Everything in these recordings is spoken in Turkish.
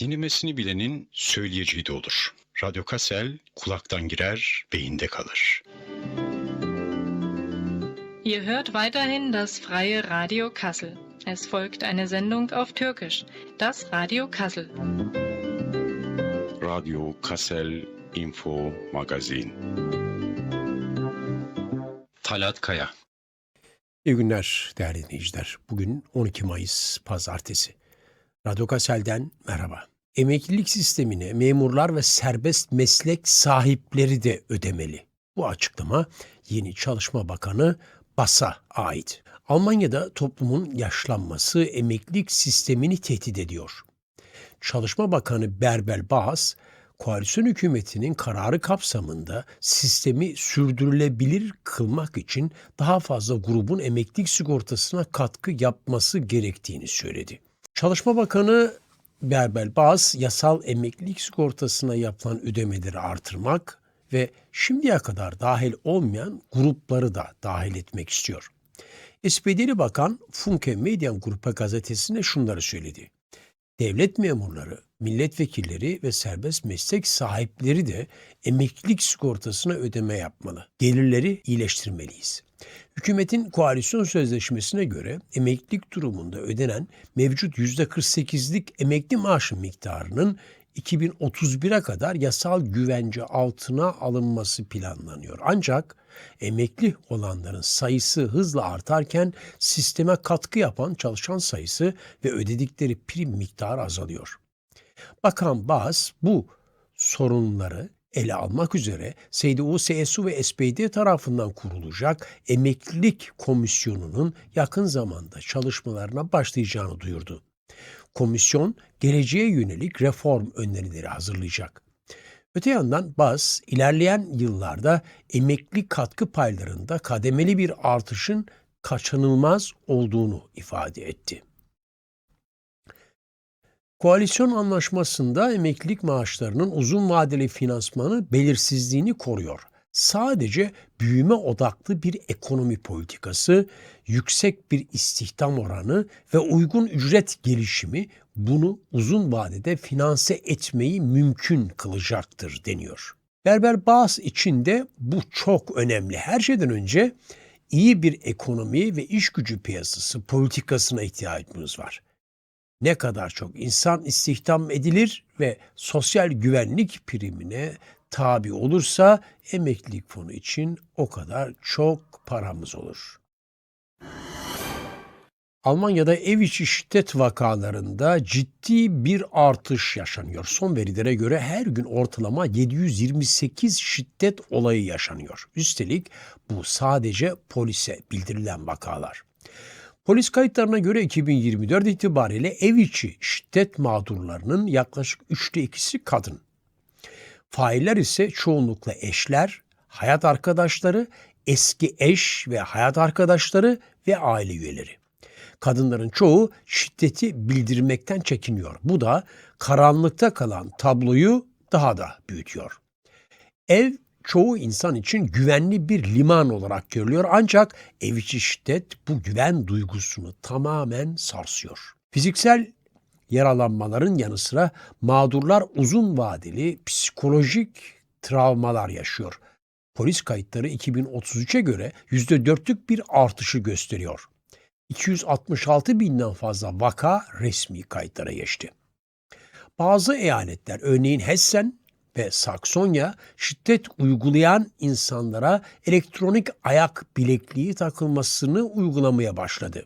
Dinlemesini bilenin söyleyeceği de olur. Radyo Kassel kulaktan girer, beyinde kalır. Ihr hört weiterhin das freie Radio Kassel. Es folgt eine Sendung auf Türkisch, das Radio Kassel. Radyo Kassel Info Magazin. Talat Kaya İyi günler değerli dinleyiciler. Bugün 12 Mayıs Pazartesi. Radyo Kasel'den merhaba. Emeklilik sistemine memurlar ve serbest meslek sahipleri de ödemeli. Bu açıklama yeni Çalışma Bakanı Bas'a ait. Almanya'da toplumun yaşlanması emeklilik sistemini tehdit ediyor. Çalışma Bakanı Berbel Bas, koalisyon hükümetinin kararı kapsamında sistemi sürdürülebilir kılmak için daha fazla grubun emeklilik sigortasına katkı yapması gerektiğini söyledi. Çalışma Bakanı Berbel Bas, yasal emeklilik sigortasına yapılan ödemeleri artırmak ve şimdiye kadar dahil olmayan grupları da dahil etmek istiyor. SPD'li Bakan Funke Medyan Grupa gazetesine şunları söyledi. Devlet memurları, milletvekilleri ve serbest meslek sahipleri de emeklilik sigortasına ödeme yapmalı. Gelirleri iyileştirmeliyiz. Hükümetin koalisyon sözleşmesine göre emeklilik durumunda ödenen mevcut %48'lik emekli maaşı miktarının 2031'e kadar yasal güvence altına alınması planlanıyor. Ancak emekli olanların sayısı hızla artarken sisteme katkı yapan çalışan sayısı ve ödedikleri prim miktarı azalıyor. Bakan Baz bu sorunları ele almak üzere CDU, CSU ve SPD tarafından kurulacak emeklilik komisyonunun yakın zamanda çalışmalarına başlayacağını duyurdu. Komisyon geleceğe yönelik reform önerileri hazırlayacak. Öte yandan BAS ilerleyen yıllarda emekli katkı paylarında kademeli bir artışın kaçınılmaz olduğunu ifade etti. Koalisyon anlaşmasında emeklilik maaşlarının uzun vadeli finansmanı belirsizliğini koruyor. Sadece büyüme odaklı bir ekonomi politikası, yüksek bir istihdam oranı ve uygun ücret gelişimi bunu uzun vadede finanse etmeyi mümkün kılacaktır deniyor. Berber Bağız için de bu çok önemli. Her şeyden önce iyi bir ekonomi ve iş gücü piyasası politikasına ihtiyacımız var ne kadar çok insan istihdam edilir ve sosyal güvenlik primine tabi olursa emeklilik fonu için o kadar çok paramız olur. Almanya'da ev içi şiddet vakalarında ciddi bir artış yaşanıyor. Son verilere göre her gün ortalama 728 şiddet olayı yaşanıyor. Üstelik bu sadece polise bildirilen vakalar. Polis kayıtlarına göre 2024 itibariyle ev içi şiddet mağdurlarının yaklaşık üçte ikisi kadın. Failler ise çoğunlukla eşler, hayat arkadaşları, eski eş ve hayat arkadaşları ve aile üyeleri. Kadınların çoğu şiddeti bildirmekten çekiniyor. Bu da karanlıkta kalan tabloyu daha da büyütüyor. Ev çoğu insan için güvenli bir liman olarak görülüyor ancak ev içi şiddet bu güven duygusunu tamamen sarsıyor. Fiziksel yaralanmaların yanı sıra mağdurlar uzun vadeli psikolojik travmalar yaşıyor. Polis kayıtları 2033'e göre %4'lük bir artışı gösteriyor. 266 binden fazla vaka resmi kayıtlara geçti. Bazı eyaletler örneğin Hessen ve Saksonya şiddet uygulayan insanlara elektronik ayak bilekliği takılmasını uygulamaya başladı.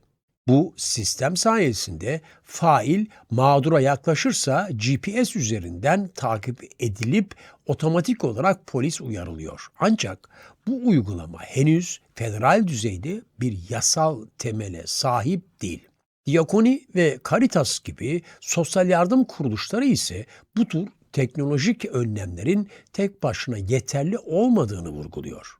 Bu sistem sayesinde fail mağdura yaklaşırsa GPS üzerinden takip edilip otomatik olarak polis uyarılıyor. Ancak bu uygulama henüz federal düzeyde bir yasal temele sahip değil. Diakoni ve Caritas gibi sosyal yardım kuruluşları ise bu tür teknolojik önlemlerin tek başına yeterli olmadığını vurguluyor.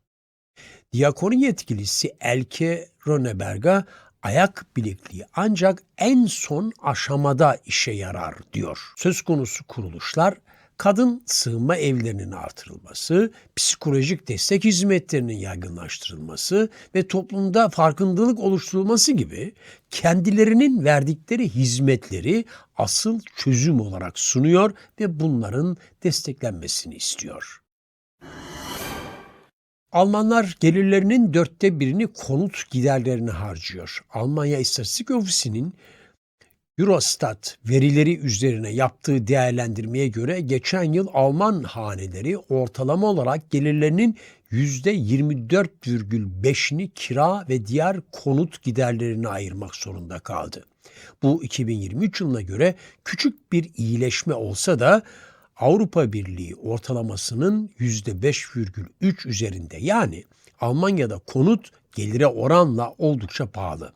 Diakoni yetkilisi Elke Röneberg'a ayak bilekliği ancak en son aşamada işe yarar diyor. Söz konusu kuruluşlar kadın sığınma evlerinin artırılması, psikolojik destek hizmetlerinin yaygınlaştırılması ve toplumda farkındalık oluşturulması gibi kendilerinin verdikleri hizmetleri asıl çözüm olarak sunuyor ve bunların desteklenmesini istiyor. Almanlar gelirlerinin dörtte birini konut giderlerine harcıyor. Almanya İstatistik Ofisi'nin Eurostat verileri üzerine yaptığı değerlendirmeye göre geçen yıl Alman haneleri ortalama olarak gelirlerinin %24,5'ini kira ve diğer konut giderlerine ayırmak zorunda kaldı. Bu 2023 yılına göre küçük bir iyileşme olsa da Avrupa Birliği ortalamasının %5,3 üzerinde. Yani Almanya'da konut gelire oranla oldukça pahalı.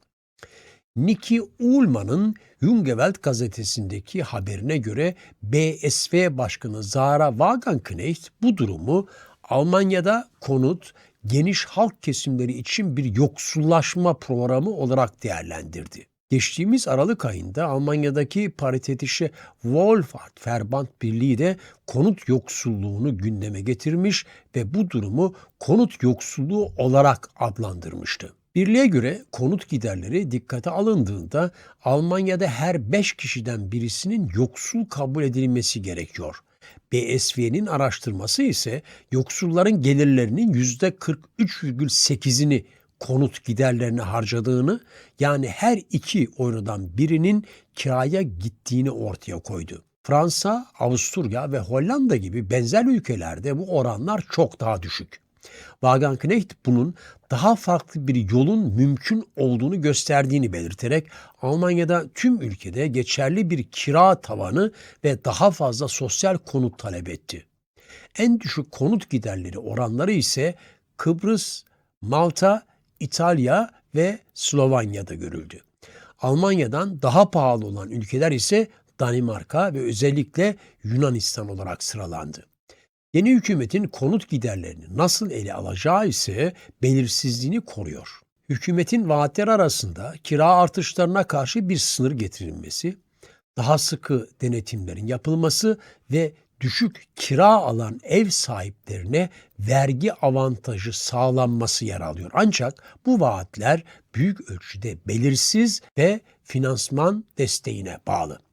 Niki Ullman'ın Jungewelt gazetesindeki haberine göre BSV Başkanı Zara Wagenknecht bu durumu Almanya'da konut geniş halk kesimleri için bir yoksullaşma programı olarak değerlendirdi. Geçtiğimiz Aralık ayında Almanya'daki parite dışı Wohlfahrt Verband Birliği de konut yoksulluğunu gündeme getirmiş ve bu durumu konut yoksulluğu olarak adlandırmıştı. Birliğe göre konut giderleri dikkate alındığında Almanya'da her 5 kişiden birisinin yoksul kabul edilmesi gerekiyor. BSV'nin araştırması ise yoksulların gelirlerinin %43,8'ini konut giderlerine harcadığını yani her iki eurodan birinin kiraya gittiğini ortaya koydu. Fransa, Avusturya ve Hollanda gibi benzer ülkelerde bu oranlar çok daha düşük. Wagenknecht bunun daha farklı bir yolun mümkün olduğunu gösterdiğini belirterek Almanya'da tüm ülkede geçerli bir kira tavanı ve daha fazla sosyal konut talep etti. En düşük konut giderleri oranları ise Kıbrıs, Malta, İtalya ve Slovanya'da görüldü. Almanya'dan daha pahalı olan ülkeler ise Danimarka ve özellikle Yunanistan olarak sıralandı. Yeni hükümetin konut giderlerini nasıl ele alacağı ise belirsizliğini koruyor. Hükümetin vaatleri arasında kira artışlarına karşı bir sınır getirilmesi, daha sıkı denetimlerin yapılması ve düşük kira alan ev sahiplerine vergi avantajı sağlanması yer alıyor. Ancak bu vaatler büyük ölçüde belirsiz ve finansman desteğine bağlı.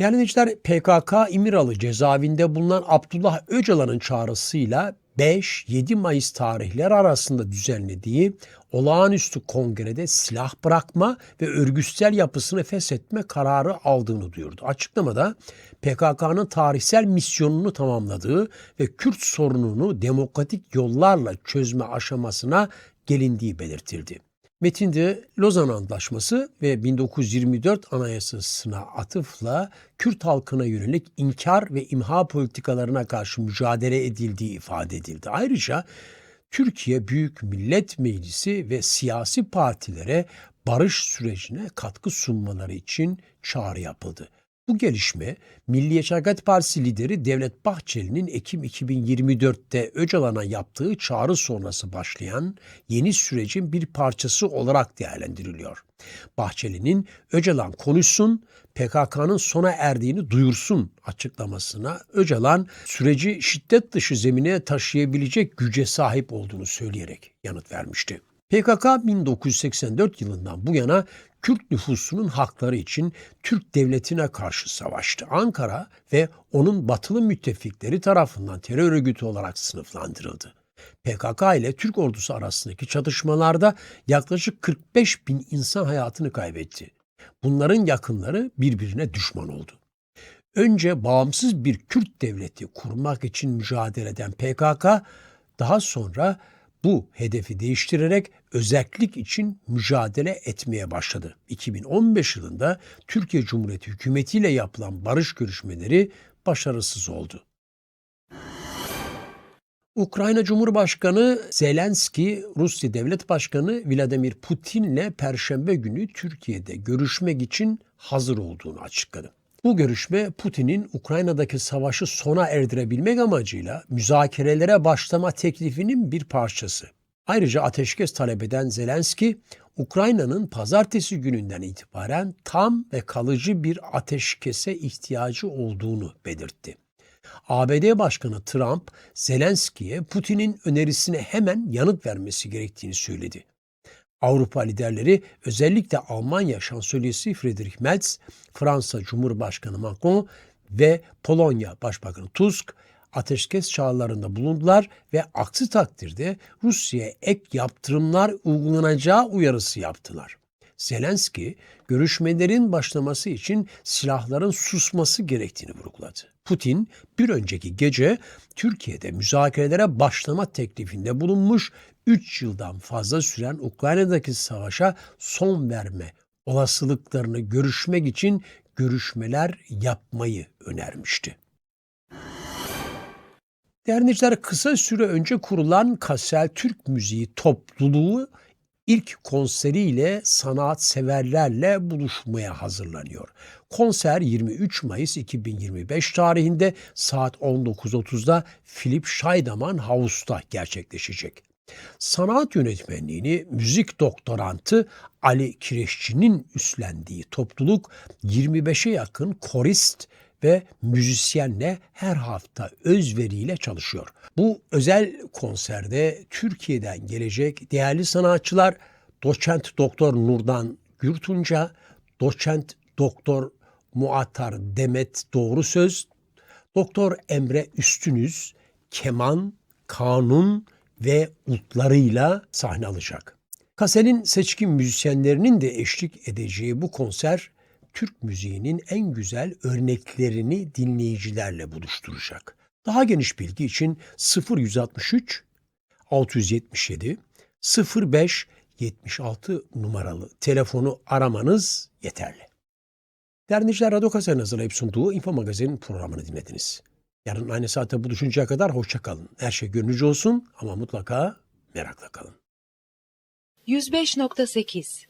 Değerli dinleyiciler PKK İmiralı cezaevinde bulunan Abdullah Öcalan'ın çağrısıyla 5-7 Mayıs tarihleri arasında düzenlediği olağanüstü kongrede silah bırakma ve örgütsel yapısını feshetme kararı aldığını duyurdu. Açıklamada PKK'nın tarihsel misyonunu tamamladığı ve Kürt sorununu demokratik yollarla çözme aşamasına gelindiği belirtildi. Metinde Lozan Antlaşması ve 1924 Anayasası'na atıfla Kürt halkına yönelik inkar ve imha politikalarına karşı mücadele edildiği ifade edildi. Ayrıca Türkiye Büyük Millet Meclisi ve siyasi partilere barış sürecine katkı sunmaları için çağrı yapıldı. Bu gelişme Milliyetçi Hareket Partisi lideri Devlet Bahçeli'nin Ekim 2024'te Öcalan'a yaptığı çağrı sonrası başlayan yeni sürecin bir parçası olarak değerlendiriliyor. Bahçeli'nin Öcalan konuşsun, PKK'nın sona erdiğini duyursun açıklamasına Öcalan süreci şiddet dışı zemine taşıyabilecek güce sahip olduğunu söyleyerek yanıt vermişti. PKK 1984 yılından bu yana Kürt nüfusunun hakları için Türk devletine karşı savaştı. Ankara ve onun batılı müttefikleri tarafından terör örgütü olarak sınıflandırıldı. PKK ile Türk ordusu arasındaki çatışmalarda yaklaşık 45 bin insan hayatını kaybetti. Bunların yakınları birbirine düşman oldu. Önce bağımsız bir Kürt devleti kurmak için mücadele eden PKK, daha sonra bu hedefi değiştirerek özellik için mücadele etmeye başladı. 2015 yılında Türkiye Cumhuriyeti hükümetiyle yapılan barış görüşmeleri başarısız oldu. Ukrayna Cumhurbaşkanı Zelenski, Rusya Devlet Başkanı Vladimir Putin'le Perşembe günü Türkiye'de görüşmek için hazır olduğunu açıkladı. Bu görüşme Putin'in Ukrayna'daki savaşı sona erdirebilmek amacıyla müzakerelere başlama teklifinin bir parçası. Ayrıca ateşkes talep eden Zelenski, Ukrayna'nın pazartesi gününden itibaren tam ve kalıcı bir ateşkese ihtiyacı olduğunu belirtti. ABD Başkanı Trump, Zelenski'ye Putin'in önerisine hemen yanıt vermesi gerektiğini söyledi. Avrupa liderleri özellikle Almanya Şansölyesi Friedrich Merz, Fransa Cumhurbaşkanı Macron ve Polonya Başbakanı Tusk ateşkes çağrılarında bulundular ve aksi takdirde Rusya'ya ek yaptırımlar uygulanacağı uyarısı yaptılar. Zelenski, görüşmelerin başlaması için silahların susması gerektiğini vurguladı. Putin bir önceki gece Türkiye'de müzakerelere başlama teklifinde bulunmuş 3 yıldan fazla süren Ukrayna'daki savaşa son verme olasılıklarını görüşmek için görüşmeler yapmayı önermişti. Dernekler kısa süre önce kurulan Kassel Türk Müziği topluluğu ilk konseriyle sanat severlerle buluşmaya hazırlanıyor. Konser 23 Mayıs 2025 tarihinde saat 19.30'da Philip Scheidemann House'ta gerçekleşecek. Sanat yönetmenliğini müzik doktorantı Ali Kireççi'nin üstlendiği topluluk 25'e yakın korist ve müzisyenle her hafta özveriyle çalışıyor. Bu özel konserde Türkiye'den gelecek değerli sanatçılar doçent doktor Nurdan Gürtunca, doçent doktor Muattar Demet Doğru Söz, doktor Emre Üstünüz, keman, kanun ve utlarıyla sahne alacak. Kasel'in seçkin müzisyenlerinin de eşlik edeceği bu konser Türk müziğinin en güzel örneklerini dinleyicilerle buluşturacak. Daha geniş bilgi için 0163 677 05 76 numaralı telefonu aramanız yeterli. Derniciler Radyo Kase'nin hazırlayıp sunduğu Info Magazin programını dinlediniz. Yarın aynı saatte buluşuncaya kadar hoşça kalın. Her şey gönlünüzce olsun ama mutlaka merakla kalın. 105.8